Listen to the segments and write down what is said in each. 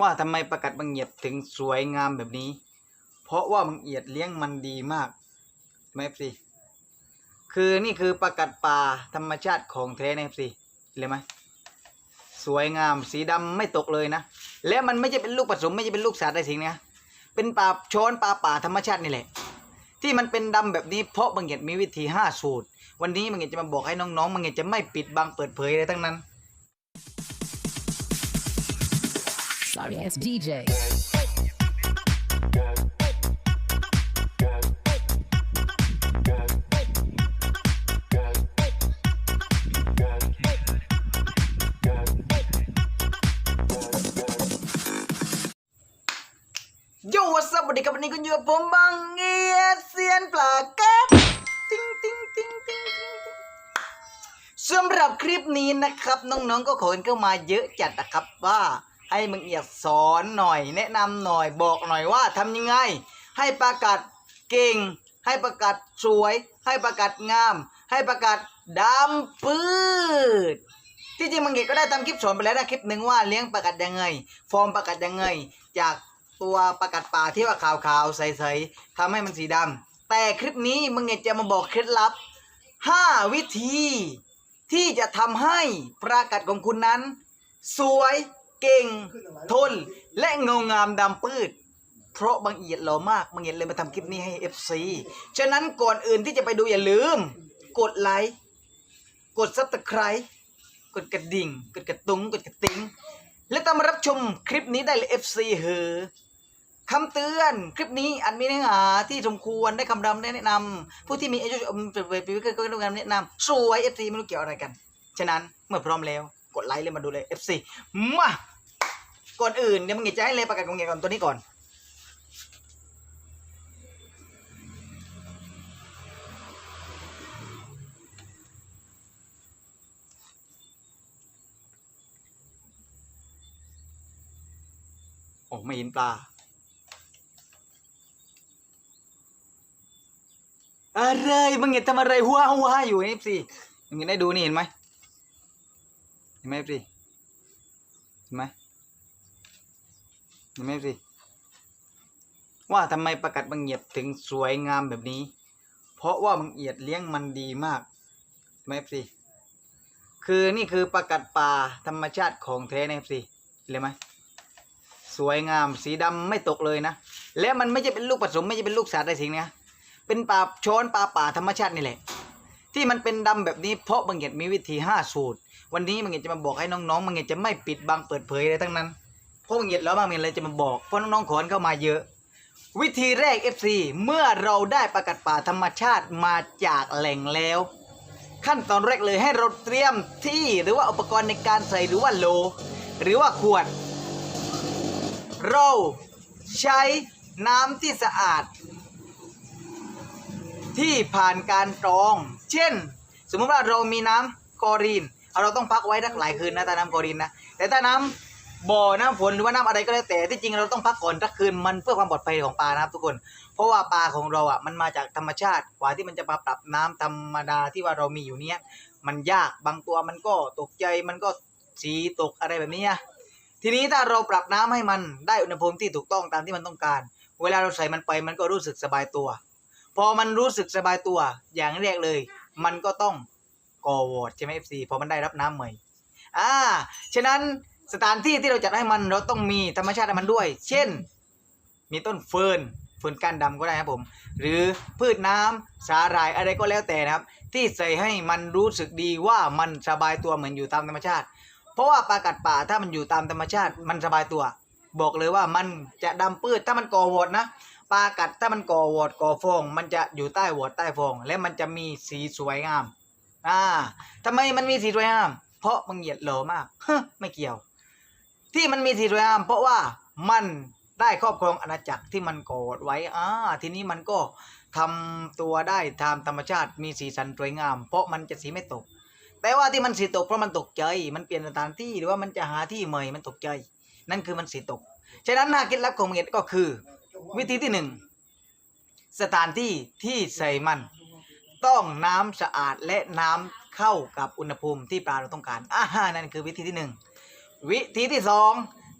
ว่าทำไมประกัดบางเอียดถึงสวยงามแบบนี้ เพราะว่าบางเอียดเลี้ยงมันดีมากไหมสิคือนี่คือประกัดป่าธรรมชาติของแท้นะสิเลยไหมสวยงามสีดำไม่ตกเลยนะ และมันไม่ใช่เป็นลูกผสมไม่ใช่เป็นลูกสัตว์อะไรสิ่งนะเป็นปลาช้อนปลาป่าธรรมชาตินี่แหละ ที่มันเป็นดำแบบนี้เพราะบางเอียดมีวิธีห้าสูตร วันนี้บางเอียดจะมาบอกให้น้องๆบางเอียดจะไม่ปิดบังเปิดเผยอะไรทั้งนั้น Sorry ass DJ. โยวัสวัสดีครับวันนี้คุณอยู่กับผมบางเอียดเซียนปลาแก๊สติ้งติ้งติ้งติ้งติ้งติ้งสำหรับคลิปนี้นะครับ น้องๆก็ขอกันเข้ามาเยอะจัดนะครับว่า ให้มึงเอียดสอนหน่อย แนะนำหน่อยบอกหน่อยว่าทำยังไง ให้ประกาศเก่ง ให้ประกาศสวย ให้ประกาศงาม ให้ประกาศดำปืดที่จริงบางเอกก็ได้ทำคลิปสอนไปแล้วนะคลิปหนึ่งว่าเลี้ยงประกัดยังไง ฟอร์มประกัดยังไง จากตัวประกัดป่าที่ว่าขาวๆใสๆทำให้มันสีดำแต่คลิปนี้มึงเอกจะมาบอกเคล็ดลับ 5 วิธี ที่จะทำให้ประกัดของคุณนั้น สวย เก่ง ทน และเงางามดำปืดเพราะบางเอียดหล่อมากบางเอียดเลยมาทำคลิปนี้ให้ FC ฉะนั้นก่อนอื่นที่จะไปดูอย่าลืม กดไลค์กดซับสไคร b ์กดกระดิ่ง กดกระตุงกดกระติ้งและตามมารับชมคลิปนี้ได้เลย FC เหอคำเตือนคลิปนี้อันมีเนื้อหาที่สมควรได้คำดำแนะนำผู้ที่มีอายุเป็นปีก็ต้องการแนะนำสวย FC ไม่รู้เกี่ยวอะไรกัน ฉะนั้นเมื่อพร้อมแล้ว กดไลค์เลยมาดูเลย FC มาก่อนอื่นเดี๋ยวมึงจะให้เลยประกาศของเงียก่อนตัวนี้ก่อน โอ้ไม่เห็นปลาอะไรมึงเห็นทำอะไรหัวหัวอยู่เอฟซีมึงเห็นได้ดูนี่เห็นไหม ไหมเอฟซีเห็นไหมเห็นไหมเอฟซีว่าทำไมประกัดบางเอียดถึงสวยงามแบบนี้ เพราะว่าบางเอียดเลี้ยงมันดีมากเห็นไหมเอฟซีคือนี่คือประกัดป่าธรรมชาติของแท้นะเอฟซีเห็นเลยไหมสวยงามสีดำไม่ตกเลยนะ และมันไม่ใช่เป็นลูกผสมไม่ใช่เป็นลูกสัตว์อะไรสิ่งนี้เป็นปลาช้อนปลาป่าธรรมชาตินี่แหละ ที่มันเป็นดำแบบนี้เพราะบางเหียดมีวิธีห้าสูตร วันนี้บางเหียดจะมาบอกให้น้องๆบางเหียดจะไม่ปิดบังเปิดเผยอะไรทั้งนั้นเพราะบางเหียดแล้วบางเหียดเลยจะมาบอกเพราะน้องๆขอนเข้ามาเยอะ วิธีแรก FC เมื่อเราได้ประกัดป่าธรรมชาติมาจากแหล่งแล้ว ขั้นตอนแรกเลยให้เราเตรียมที่หรือว่าอุปกรณ์ในการใส่หรือว่าโล หรือว่าขวด เราใช้น้ำที่สะอาด ที่ผ่านการกรอง เช่น สมมติว่าเรามีน้ำคลอรีน เราต้องพักไว้สักหลายคืนนะถ้าน้ำคลอรีนนะ แต่ถ้าน้ำบ่อน้ำฝนหรือว่าน้ำอะไรก็แล้วแต่ที่จริงเราต้องพักก่อนสักคืนมันเพื่อความปลอดภัยของปลานะครับทุกคน เพราะว่าปลาของเราอะมันมาจากธรรมชาติกว่าที่มันจะมาปรับน้ำธรรมดาที่ว่าเรามีอยู่เนี้ยมันยากบางตัวมันก็ตกใจมันก็สีตกอะไรแบบนี้อะทีนี้ถ้าเราปรับน้ำให้มันได้อุณหภูมิที่ถูกต้องตามที่มันต้องการ เวลาเราใส่มันไปมันก็รู้สึกสบายตัว พอมันรู้สึกสบายตัว อย่างแรกเลย มันก็ต้องก่อวอดใช่ไหม FC พอมันได้รับน้ำใหม่ อ่า ฉะนั้นสถานที่ที่เราจัดให้มันเราต้องมีธรรมชาติให้มันด้วย เช่น มีต้นเฟิร์นเฟิร์นก้านดำก็ได้ครับผม หรือพืชน้ำสาหร่ายอะไรก็แล้วแต่นะครับ ที่ใส่ให้มันรู้สึกดีว่ามันสบายตัวเหมือนอยู่ตามธรรมชาติ เพราะว่าปลากัดป่าถ้ามันอยู่ตามธรรมชาติ มันสบายตัว บอกเลยว่ามันจะดำปืดถ้ามันก่อวอดนะ ปลากัดถ้ามันก่อวอดก่อฟอง มันจะอยู่ใต้วอดใต้ฟอง และมันจะมีสีสวยงาม อ่าทำไมมันมีสีสวยงาม เพราะมันเหยียดเหลอมากฮะไม่เกี่ยว ที่มันมีสีสวยงาม เพราะว่ามันได้ครอบครองอาณาจักรที่มันก่อไว้อ่าทีนี้มันก็ทำตัวได้ตามธรรมชาติมีสีสันสวยงาม เพราะมันจะสีไม่ตก แต่ว่าที่มันสีตกเพราะมันตกใจ มันเปลี่ยนสถานที่หรือว่ามันจะหาที่ใหม่ มันตกใจ นั่นคือมันสีตก ฉะนั้นหน้าเคล็ดลับของเห็ดก็คือ วิธีที่หนึ่งสถานที่ที่ใส่มัน ต้องน้ำสะอาดและน้ำเข้ากับอุณหภูมิที่ปลาเราต้องการอ่านั่นคือวิธีที่หนึ่งวิธีที่สอง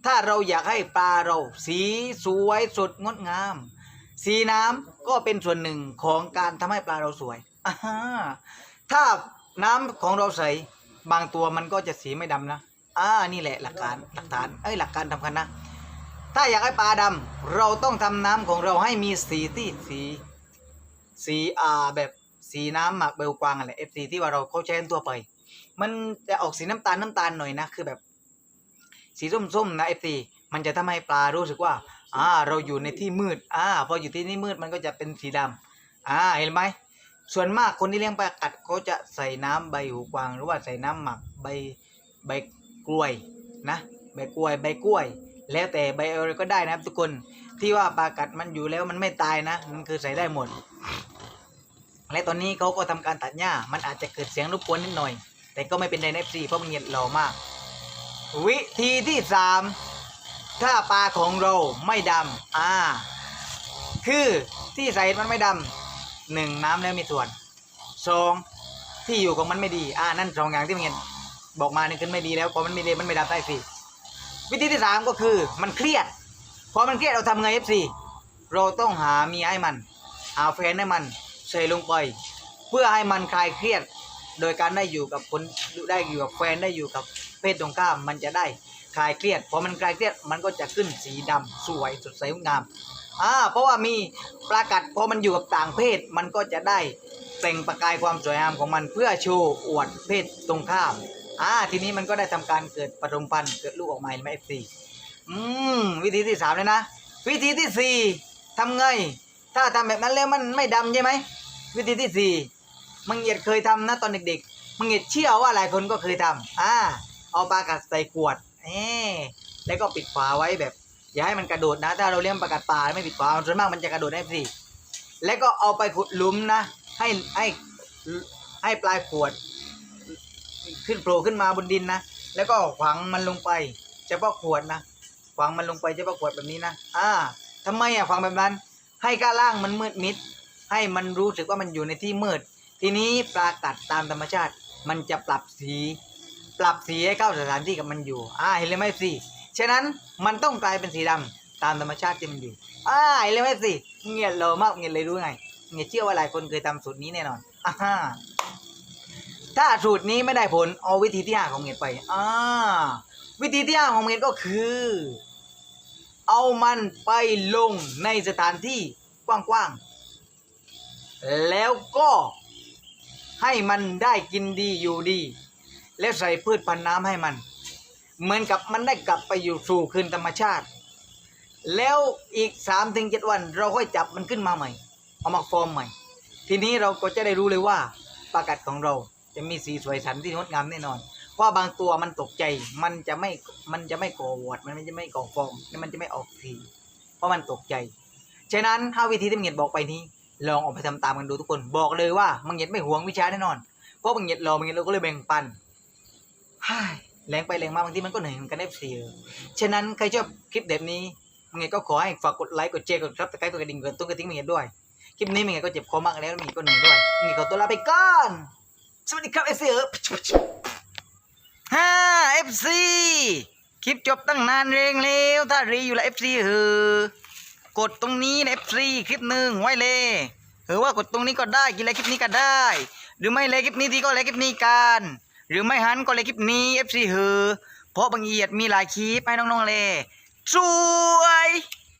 ถ้าเราอยากให้ปลาเราสีสวยสดงดงาม สีน้ำก็เป็นส่วนหนึ่งของการทำให้ปลาเราสวยอ่าถ้าน้ำของเราใสบางตัวมันก็จะสีไม่ดำนะอ่านี่แหละหลักการหลักฐานเอ้ยหลักการสำคัญนะ ถ้าอยากให้ปลาดำเราต้องทำน้ำของเราให้มีสีที่สีสีอ่าแบบสีน้ำหมักเบลกวางอะไรเอฟซีที่ว่าเราเขาใช้กันตัวไป มันจะออกสีน้ำตาลน้ำตาลหน่อยนะคือแบบ สีส้มๆนะเอฟซีมันจะทำให้ปลารู้สึกว่าอ่าเราอยู่ในที่มืดอ่าพออยู่ที่นี่มืดมันก็จะเป็นสีดำอ่าเห็นไหมส่วนมากคนที่เลี้ยงปลากัดเขาจะใส่น้ำใบหูกวาง หรือว่าใส่น้ำหมักใบใบกล้วยนะใบกล้วยใบกล้วย แล้วแต่ใบอะไรก็ได้นะครับ ทุกคนที่ว่าปลากัดมันอยู่แล้วมันไม่ตายนะมันคือใส่ได้หมด และตอนนี้เขาก็ทำการตัดหญ้า มันอาจจะเกิดเสียงรบกวนนิดหน่อย แต่ก็ไม่เป็นไรนะ FC เพราะมันเงียบหล่อมาก วิธีที่สามถ้าปลาของเราไม่ดำอ่า คือที่ใส่มันไม่ดำหนึ่งน้ำแล้วมีส่วนสองที่อยู่ของมันไม่ดี อ่านั่นสองอย่างที่มันเห็นบอกมานี่คือไม่ดีแล้วพอมันไม่ดีมันไม่ดำได้สิ วิธีที่สามก็คือมันเครียดพอมันเครียดเราทำไงเอฟซีเราต้องหาเมียให้มันหาแฟนให้มันใส่ลงไปเพื่อให้มันคลายเครียด โดยการได้อยู่กับคนได้อยู่กับแฟนได้อยู่กับเพศตรงข้ามมันจะได้คลายเครียดพอมันคลายเครียดมันก็จะขึ้นสีดำสวยสดใสงดงามอ่าเพราะว่ามีปลากัดพอมันอยู่กับต่างเพศมันก็จะได้เปล่งประกายความสวยงามของมันเพื่อโชว์อวดเพศตรงข้าม อ่าทีนี้มันก็ได้ทำการเกิดปฐมพันธุ์เกิดลูกออกมาเห็นไหมเอฟซีอืมวิธีที่สามเลยนะวิธีที่สี่ทำไง ถ้าทำแบบนั้นแล้วมันไม่ดำใช่ไหมวิธีที่สี่มังเงียดเคยทำนะตอนเด็กๆมังเงียดเชื่อว่าหลายคนก็เคยทำอ่าเอาปลากัดใส่ขวดเอ๊แล้วก็ปิดฝาไว้แบบ อย่าให้มันกระโดดนะ ถ้าเราเลี้ยงปลากัดปลาไม่ปิดฝาส่วนมากมันจะกระโดดได้สิแล้วก็เอาไปขุดหลุมนะ ให้ให้ให้ปลายขวด ขึ้นโผล่ขึ้นมาบนดินนะ แล้วก็ขวางมันลงไปเฉพาะขวดนะขวางมันลงไปเฉพาะขวดแบบนี้นะ อ่าทำไมอะขวางแบบนั้น ให้ก้าล่างมันมืดมิด ให้มันรู้สึกว่ามันอยู่ในที่มืด ทีนี้ปลากัดตามธรรมชาติ มันจะปรับสี ปรับสีให้เข้าสถานที่กับมันอยู่ อ่า เห็นเลยไหมสิฉะนั้นมันต้องกลายเป็นสีดำตามธรรมชาติที่มันอยู่ อ่า เห็นเลยไหมสิเงียบเลยมากเงียบเลยรู้ไงเงียบเชื่อว่าหลายคนเคยทำสูตรนี้แน่นอนอ่า ถ้าสูตรนี้ไม่ได้ผลเอาวิธีที่ห้าของเงียไปอ่าวิธีที่ห้าของเงียก็คือ เอามันไปลงในสถานที่กว้างๆแล้วก็ให้มันได้กินดีอยู่ดี แล้วใส่พืชพันธุ์น้ำให้มัน เหมือนกับมันได้กลับไปอยู่สู่คืนธรรมชาติ แล้วอีกสามถึงเจ็ดวัน เราค่อยจับมันขึ้นมาใหม่ เอามาฟอร์มใหม่ ทีนี้เราก็จะได้รู้เลยว่าปากัดของเรา จะมีสีสวยสันที่งดงามแน่นอน เพราะบางตัวมันตกใจมันจะไม่มันจะไม่ก่อวอดมันจะไม่ก่อฟองมันจะไม่ออกสีเพราะมันตกใจ ฉะนั้นห้าวิธีที่มังเงียดบอกไปนี้ ลองออกไปทำตามกันดูทุกคนบอกเลยว่ามังเงียดไม่หวงวิชาแน่นอน เพราะมังเงียดรอมังเงียดเราก็เลยแบ่งปันฮ่ายแรงไปแรงมาบางทีมันก็เหนื่อยเหมือนกันเอฟซีฉะนั้นใครชอบคลิปแบบนี้มังเงียดก็ขอให้ฝากกดไลค์กดแชร์กดซับสไครต์กดกระดิ่งกดตุ้งกระทิ้งมังเงียดด้วยคลิปนี้มังเงียดก็เจ็บคอมากแล้วมังเงียดก็เหนื่อยด้วยมังเงียดขอตัวลาไปก่อน สวัสดีครับเอฟซีเออฮ่าเอฟซีคลิปจบตั้งนานเร่งเร็วถ้ารีอยู่ละเอฟซีเออกดตรงนี้นะเอฟซีคลิปหนึ่งไว้เลยหรือว่ากดตรงนี้ก็ได้กินอะไรคลิปนี้ก็ได้ หรือไม่เลยคลิปนี้ทีก็เลยคลิปนี้กันหรือไม่หันก็เลยคลิปนี้เอฟซีเออเพราะบางเอียดมีหลายคลิปให้น้องๆเลยสวย